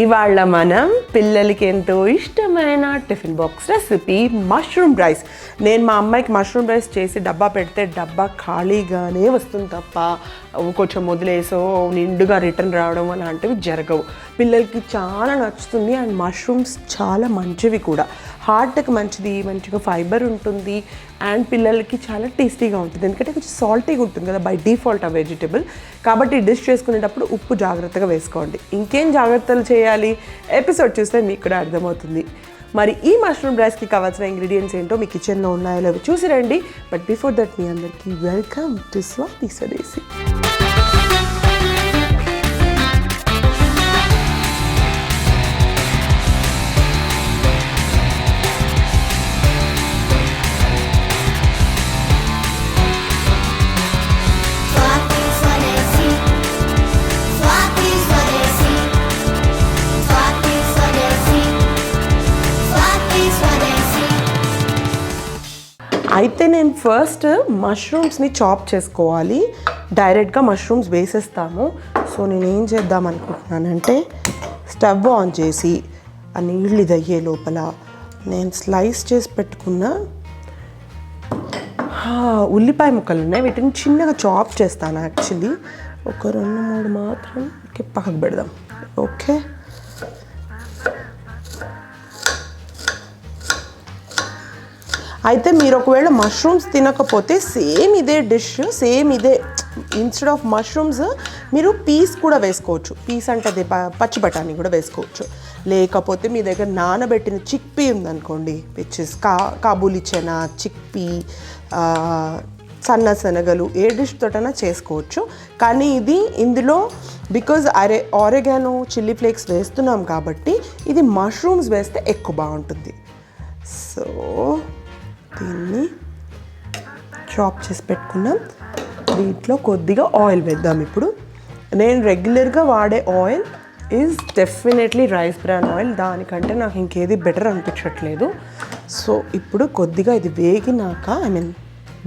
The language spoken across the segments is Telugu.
ఇవాళ మనం పిల్లలకి ఎంతో ఇష్టమైన tiffin box recipe mushroom rice. నేను మా అమ్మాయికి మష్రూమ్ రైస్ చేసి డబ్బా పెడితే డబ్బా ఖాళీగానే వస్తుంది తప్ప కొంచెం వదిలేసో నిండుగా రిటర్న్ రావడం అలాంటివి జరగవు. పిల్లలకి చాలా నచ్చుతుంది అండ్ మష్రూమ్స్ చాలా మంచివి కూడా. హార్ట్కి మంచిది మంచిగా ఫైబర్ ఉంటుంది అండ్ పిల్లలకి చాలా టేస్టీగా ఉంటుంది. ఎందుకంటే కొంచెం సాల్టీగా ఉంటుంది కదా బై డిఫాల్ట్ ఆ వెజిటబుల్. కాబట్టి డిష్ చేసుకునేటప్పుడు ఉప్పు జాగ్రత్తగా వేసుకోండి. ఇంకేం జాగ్రత్తలు చేయాలి? ఎపిసోడ్ చూస్తే మీకు కూడా అర్థమవుతుంది. మరి ఈ మష్రూమ్ రైస్కి కావాల్సిన ఇంగ్రీడియంట్స్ ఏంటో మీ కిచెన్లో ఉన్నాయో లేవో చూసి రండి. బట్ బిఫోర్ దట్ మీ అందరికీ వెల్కమ్ టు స్వాతి స్వదేశీ. అయితే నేను ఫస్ట్ మష్రూమ్స్ని చాప్ చేసుకోవాలి. డైరెక్ట్గా మష్రూమ్స్ వేసేస్తాము. సో నేను ఏం చేద్దాం అనుకుంటున్నానంటే స్టవ్ ఆన్ చేసి ఆ నీళ్ళు ఇదయ్యే లోపల నేను స్లైస్ చేసి పెట్టుకున్న ఉల్లిపాయ ముక్కలు ఉన్నాయి. వీటిని చిన్నగా చాప్ చేస్తాను యాక్చువల్లీ ఒక రెండు మూడు మాత్రం పక్కకు పెడదాం. ఓకే అయితే మీరు ఒకవేళ మష్రూమ్స్ తినకపోతే సేమ్ ఇదే డిష్ సేమ్ ఇదే ఇన్స్టెడ్ ఆఫ్ మష్రూమ్స్ మీరు పీస్ కూడా వేసుకోవచ్చు. పీస్ అంటే అదే పచ్చి బఠానీ కూడా వేసుకోవచ్చు. లేకపోతే మీ దగ్గర నానబెట్టిన చిక్ పీ ఉందనుకోండి విచ్ ఇస్ కా కాబూలి చెనా చిక్ పీ సన్న శనగలు ఏ డిష్ తోటైనా చేసుకోవచ్చు. కానీ ఇది ఇందులో బికాజ్ అరే ఆరెగానో చిల్లీ ఫ్లేక్స్ వేస్తున్నాం కాబట్టి ఇది మష్రూమ్స్ వేస్తే ఎక్కువ బాగుంటుంది. సో దీన్ని చాప్ చేసి పెట్టుకున్నాం. దీంట్లో కొద్దిగా ఆయిల్ వేద్దాం ఇప్పుడు. నేను రెగ్యులర్గా వాడే oil is definitely rice bran oil దానికంటే నాకు ఇంకేది బెటర్ అనిపించట్లేదు. సో ఇప్పుడు కొద్దిగా ఇది వేగినాక ఐ మీన్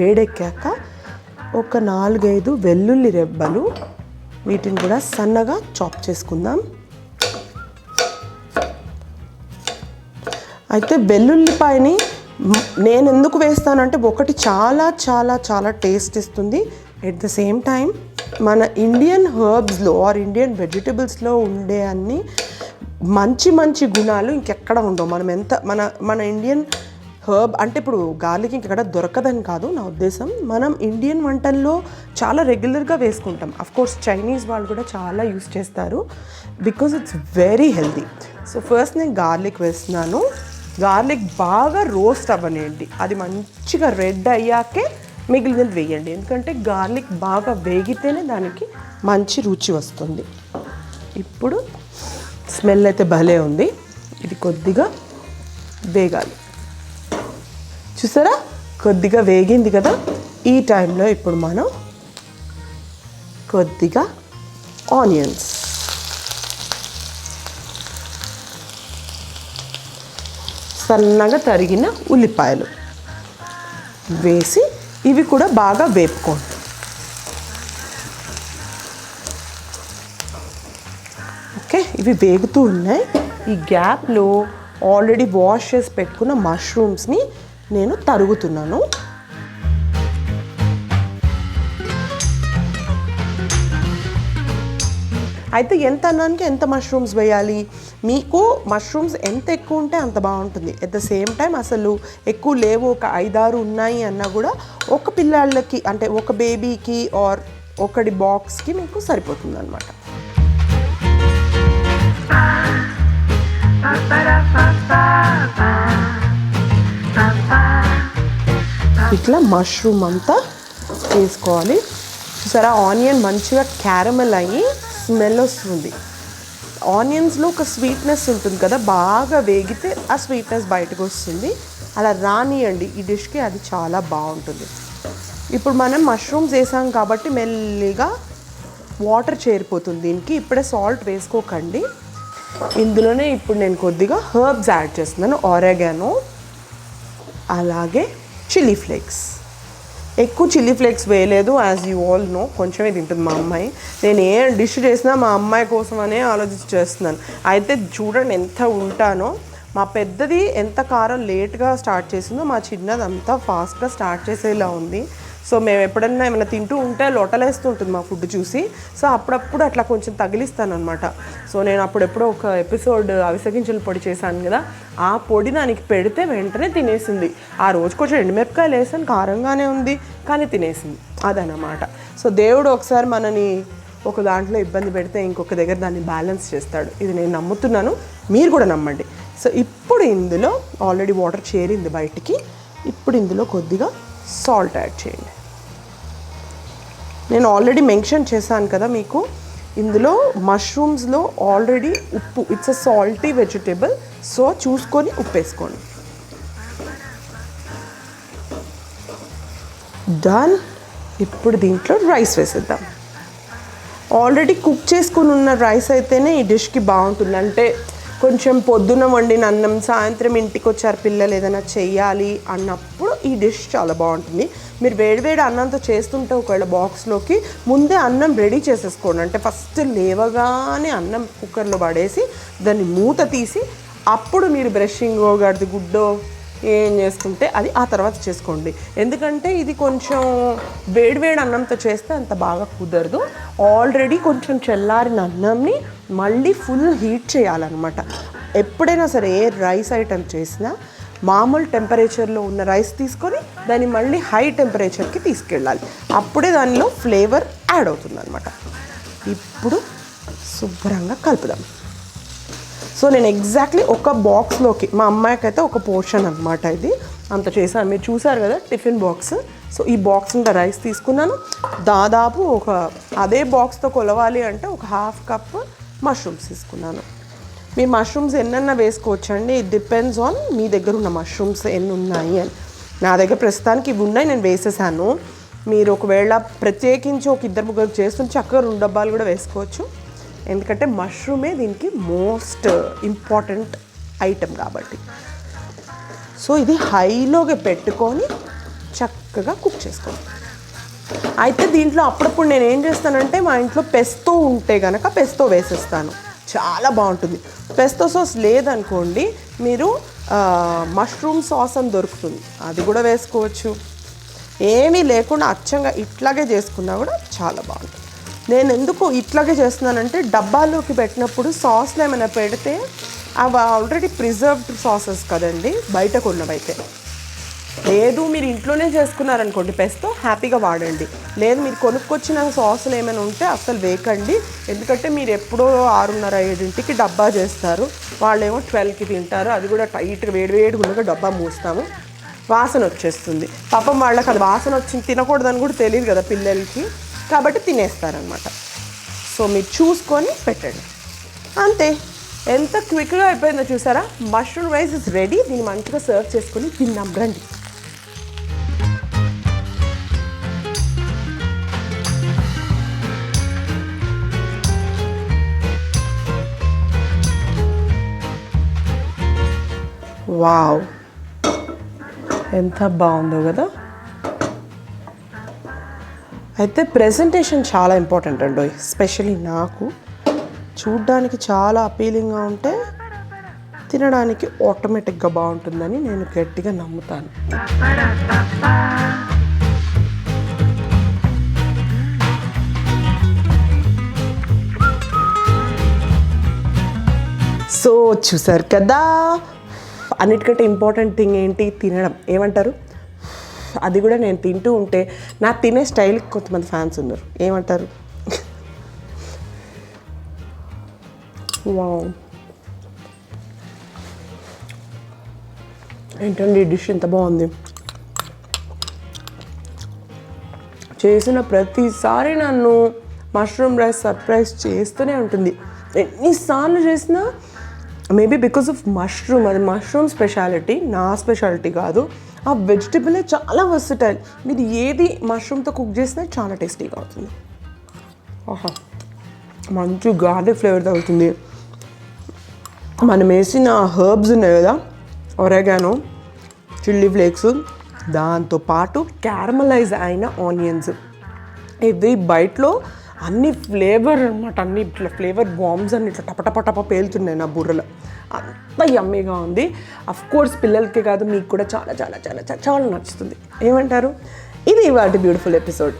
వేడెక్కాక ఒక నాలుగైదు వెల్లుల్లి రెబ్బలు వీటిని కూడా సన్నగా చాప్ చేసుకుందాం. అయితే వెల్లుల్లిపాయని నేను ఎందుకు వేస్తానంటే ఒకటి చాలా చాలా చాలా టేస్ట్ ఇస్తుంది. ఎట్ ద సేమ్ టైం మన ఇండియన్ హర్బ్స్లో ఆర్ ఇండియన్ వెజిటబుల్స్లో ఉండే అన్ని మంచి మంచి గుణాలు ఇంకెక్కడ ఉండవు. మనం ఎంత మన మన ఇండియన్ హర్బ్ అంటే ఇప్పుడు గార్లిక్ ఇంకెక్కడ దొరకదని కాదు నా ఉద్దేశం. మనం ఇండియన్ వంటల్లో చాలా రెగ్యులర్గా వేసుకుంటాం. అఫ్ కోర్స్ చైనీస్ వాళ్ళు కూడా చాలా యూస్ చేస్తారు. Because it's very healthy so first నేను గార్లిక్ వేస్తున్నాను. గార్లిక్ బాగా రోస్ట్ అవ్వనివ్వండి అది మంచిగా రెడ్ అయ్యాకే మిగిలినది వేయండి. ఎందుకంటే గార్లిక్ బాగా వేగితేనే దానికి మంచి రుచి వస్తుంది. ఇప్పుడు స్మెల్ అయితే భలే ఉంది. ఇది కొద్దిగా వేగాలి. చూసారా? కొద్దిగా వేగింది కదా? ఈ టైంలో ఇప్పుడు మనం కొద్దిగా ఆనియన్స్ సన్నగా తరిగిన ఉల్లిపాయలు వేసి ఇవి కూడా బాగా వేపుకోండి. ఓకే ఇవి వేగుతూ ఉన్నాయి. ఈ గ్యాప్లో ఆల్రెడీ వాష్ చేసి పెట్టుకున్న మష్రూమ్స్ని నేను తరుగుతున్నాను. అయితే ఎంత అన్నానికి ఎంత మష్రూమ్స్ వేయాలి? మీకు మష్రూమ్స్ ఎంత ఎక్కువ ఉంటే అంత బాగుంటుంది. ఎట్ ద సేమ్ టైం అసలు ఎక్కువ లేవు ఒక ఐదారు ఉన్నాయి అన్నా కూడా ఒక పిల్లలకి అంటే ఒక బేబీకి ఆర్ ఒకటి బాక్స్కి మీకు సరిపోతుంది అనమాట ఇట్లా మష్రూమ్ అంతా వేసుకోవాలి. చూసారా? ఆనియన్ మంచిగా క్యారమల్ అయ్యి స్మెల్ వస్తుంది. ఆనియన్స్లో ఒక స్వీట్నెస్ ఉంటుంది కదా బాగా వేగితే ఆ స్వీట్నెస్ బయటకు వస్తుంది. అలా రానియండి ఈ డిష్కి అది చాలా బాగుంటుంది. ఇప్పుడు మనం మష్రూమ్స్ వేసాం కాబట్టి మెల్లిగా వాటర్ చేరిపోతుంది దీనికి. ఇప్పుడే సాల్ట్ వేసుకోకండి. ఇందులోనే ఇప్పుడు నేను కొద్దిగా హర్బ్స్ యాడ్ చేస్తున్నాను. ఆరెగానో అలాగే చిల్లీ ఫ్లేక్స్. ఎక్కువ చిల్లీ ఫ్లేక్స్ వేయలేదు యాజ్ యూ ఆల్ నో కొంచెమే తింటుంది మా అమ్మాయి. నేను ఏ డిష్ చేసినా మా అమ్మాయి కోసమనే ఆలోచించి చేస్తున్నాను. అయితే చూడండి ఎంత ఉంటానో. మా పెద్దది ఎంత కారం లేట్గా స్టార్ట్ చేసిందో మా చిన్నది అంతా ఫాస్ట్గా స్టార్ట్ చేసేలా ఉంది. సో మేము ఎప్పుడన్నా ఏమైనా తింటూ ఉంటే లొటలేస్తూ ఉంటుంది మా ఫుడ్ చూసి. సో అప్పుడప్పుడు అట్లా కొంచెం తగిలిస్తాను అనమాట సో నేను అప్పుడెప్పుడో ఒక ఎపిసోడ్ అవిసగించల పొడి చేశాను కదా ఆ పొడి దానికి పెడితే వెంటనే తినేసింది. ఆ రోజు కొంచెం ఎండుమిరపకాయలు వేసాను కారంగానే ఉంది కానీ తినేసింది. అదనమాట సో దేవుడు ఒకసారి మనని ఒక దాంట్లో ఇబ్బంది పెడితే ఇంకొక దగ్గర దాన్ని బ్యాలెన్స్ చేస్తాడు. ఇది నేను నమ్ముతున్నాను. మీరు కూడా నమ్మండి. సో ఇప్పుడు ఇందులో ఆల్రెడీ వాటర్ చేరింది బయటికి. ఇప్పుడు ఇందులో కొద్దిగా సాల్ట్ యాడ్ చేయండి. నేను ఆల్రెడీ మెన్షన్ చేశాను కదా మీకు ఇందులో మష్రూమ్స్లో ఆల్రెడీ ఉప్పు it's a salty vegetable so చూసుకొని ఉప్పు వేసుకోండి డన్. ఇప్పుడు దీంట్లో రైస్ వేసేద్దాం. ఆల్రెడీ కుక్ చేసుకుని ఉన్న రైస్ అయితేనే ఈ డిష్కి బాగుంటుంది. అంటే కొంచెం పొద్దున వండిన అన్నం సాయంత్రం ఇంటికి వచ్చారు పిల్లలు ఏదైనా చెయ్యాలి అన్నప్పుడు ఈ డిష్ చాలా బాగుంటుంది. మీరు వేడివేడి అన్నంతో చేస్తుంటే ఒకవేళ బాక్స్లోకి ముందే అన్నం రెడీ చేసేసుకోండి. అంటే ఫస్ట్ లేవగానే అన్నం కుక్కర్లో పడేసి దాన్ని మూత తీసి అప్పుడు మీరు బ్రషింగ్ గడిది గుడ్డో ఏం చేసుకుంటే అది ఆ తర్వాత చేసుకోండి. ఎందుకంటే ఇది కొంచెం వేడివేడి అన్నంతో చేస్తే అంత బాగా కుదరదు. ఆల్రెడీ కొంచెం చల్లారిన అన్నంని మళ్ళీ ఫుల్ హీట్ చేయాలన్నమాట. ఎప్పుడైనా సరే ఏ రైస్ ఐటెం చేసినా మామూలు టెంపరేచర్లో ఉన్న రైస్ తీసుకొని దాన్ని మళ్ళీ హై టెంపరేచర్కి తీసుకెళ్ళాలి. అప్పుడే దానిలో ఫ్లేవర్ యాడ్ అవుతుంది ఇప్పుడు శుభ్రంగా కలుపుదాం. సో నేను ఎగ్జాక్ట్లీ ఒక బాక్స్లోకి మా అమ్మాయికి అయితే ఒక పోర్షన్ అనమాట ఇది. అంత చేశాను. మీరు చూసారు కదా టిఫిన్ బాక్స్. సో ఈ బాక్స్ ఇంత రైస్ తీసుకున్నాను. దాదాపు ఒక అదే బాక్స్తో కొలవాలి అంటే ఒక హాఫ్ కప్ మష్రూమ్స్ తీసుకున్నాను. మీ మష్రూమ్స్ ఎన్నన్నా వేసుకోవచ్చు అండి ఇట్ డిపెండ్స్ ఆన్ మీ దగ్గర ఉన్న మష్రూమ్స్ ఎన్ని ఉన్నాయి అని. నా దగ్గర ప్రస్తుతానికి ఇవి ఉన్నాయి నేను వేసేసాను. మీరు ఒకవేళ ప్రత్యేకించి ఒక ఇద్దరు ముగ్గురు చేస్తుంటే చక్కగా రెండు డబ్బాలు కూడా వేసుకోవచ్చు. ఎందుకంటే మష్రూమే దీనికి మోస్ట్ ఇంపార్టెంట్ ఐటెం కాబట్టి. సో ఇది హైలోగా పెట్టుకొని చక్కగా కుక్ చేసుకోండి. అయితే దీంట్లో అప్పుడప్పుడు నేను ఏం చేస్తానంటే మా ఇంట్లో పెస్తో ఉంటే కనుక పెస్తో వేసేస్తాను. చాలా బాగుంటుంది. పెస్తో సాస్ లేదనుకోండి మీరు మష్రూమ్ సాస్ అని దొరుకుతుంది. అది కూడా వేసుకోవచ్చు. ఏమీ లేకుండా అచ్చంగా ఇట్లాగే చేసుకున్నా కూడా చాలా బాగుంటుంది. నేను ఎందుకు ఇట్లాగే చేస్తున్నానంటే డబ్బాలోకి పెట్టినప్పుడు సాస్లు ఏమైనా పెడితే అవి ఆల్రెడీ ప్రిజర్వ్డ్ సాసెస్ కదండి బయట కొన్నవైతే లేదు మీరు ఇంట్లోనే చేసుకున్నారనుకోండి పెస్తో హ్యాపీగా వాడండి. లేదు మీరు కొనుక్కొచ్చిన సాసులు ఏమైనా ఉంటే అస్సలు వేయకండి ఎందుకంటే మీరు ఎప్పుడో ఆరున్నర ఏడింటికి డబ్బా చేస్తారు. వాళ్ళేమో ట్వెల్వ్కి తింటారు. అది కూడా టైట్గా వేడి ఉండగా డబ్బా మూస్తాము. వాసన వచ్చేస్తుంది. పాపం వాళ్ళకి అది వాసన వచ్చింది తినకూడదని కూడా తెలియదు కదా పిల్లలకి. కాబట్టి తినేస్తారనమాట. సో మీరు చూసుకొని పెట్టండి. అంతే. ఎంత క్విక్గా అయిపోయిందో చూసారా? మష్రూమ్ రైస్ ఇస్ రెడీ దీన్ని మంచిగా సర్వ్ చేసుకొని తిన్నాం. రండి. వావ్. ఎంత బాగుందో కదా. అయితే ప్రెజెంటేషన్ చాలా ఇంపార్టెంట్ అండి. స్పెషలీ నాకు. చూడ్డానికి చాలా అపీలింగ్గా ఉంటే తినడానికి ఆటోమేటిక్గా బాగుంటుందని నేను గట్టిగా నమ్ముతాను. సో చూసారు కదా? అన్నిటికంటే ఇంపార్టెంట్ థింగ్ ఏంటి? తినడం. ఏమంటారు? అది కూడా నేను తింటూ ఉంటే నా తినే స్టైల్కి కొంతమంది ఫ్యాన్స్ ఉన్నారు. ఏమంటారు? వావ్. ఏంటండి ఈ డిష్ ఎంత బాగుంది? చేసిన ప్రతిసారి నన్ను మష్రూమ్ రైస్ సర్ప్రైజ్ చేస్తూనే ఉంటుంది. ఎన్నిసార్లు చేసినా మేబీ బికాస్ ఆఫ్ మష్రూమ్ అది మష్రూమ్ స్పెషాలిటీ నా స్పెషాలిటీ కాదు. ఆ వెజిటబులే చాలా వర్సిటైల్ మీరు ఏది మష్రూమ్తో కుక్ చేసినా చాలా టేస్టీగా అవుతుంది. ఆహా. మంచి గార్లిక్ ఫ్లేవర్ తగ్గుతుంది మనం వేసిన హర్బ్స్ ఉన్నాయి కదా ఒరేగానో చిల్లీ ఫ్లేక్స్ దాంతో పాటు క్యారమలైజ్ అయిన ఆనియన్స్ ఇవి బయటలో అన్ని ఫ్లేవర్ అనమాట అన్ని ఇట్లా ఫ్లేవర్ బాంబ్స్ అన్ని ఇట్లా టప టప టప పేలుతున్నాయి నా బుర్రలో. అంత యమ్మీగా ఉంది. అఫ్ కోర్స్ పిల్లలకి కాదు మీకు కూడా చాలా చాలా చాలా చాలా నచ్చుతుంది. ఏమంటారు? ఇది వాటి బ్యూటిఫుల్ ఎపిసోడ్